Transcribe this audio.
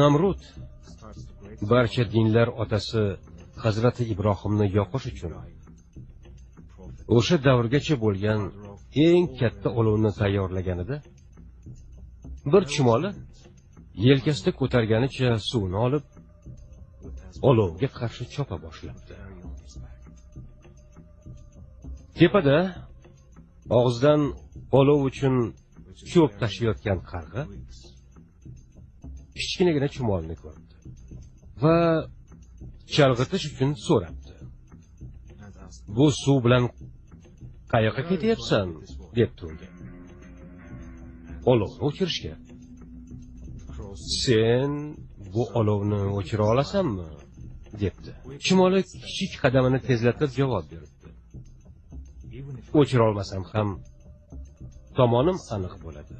namrud barcha dinlar otasi hazrati ibrohimni yoqish uchun o'sha davrgacha bo'lgan eng katta olovni tayyorlaganida bir chumoli yelkasida ko'targanicha suvni olib olovga qarshi chopa boshlabdi. Tepada og'zidan olov uchun cho'p tashiyotgan qarg'a kichkinagina chumolni ko'rdi va chalg'itish uchun so'rabdi. Bu suv bilan qayoqqa ketyapsan? debdi unga olovni o'chirishga. Sen bu olovni o'chira olasanmi? debdi. Chumoli kichik qadamini tezlatib javob beribdi. O'chira olmasam ham tomonim aniq bo'ladi.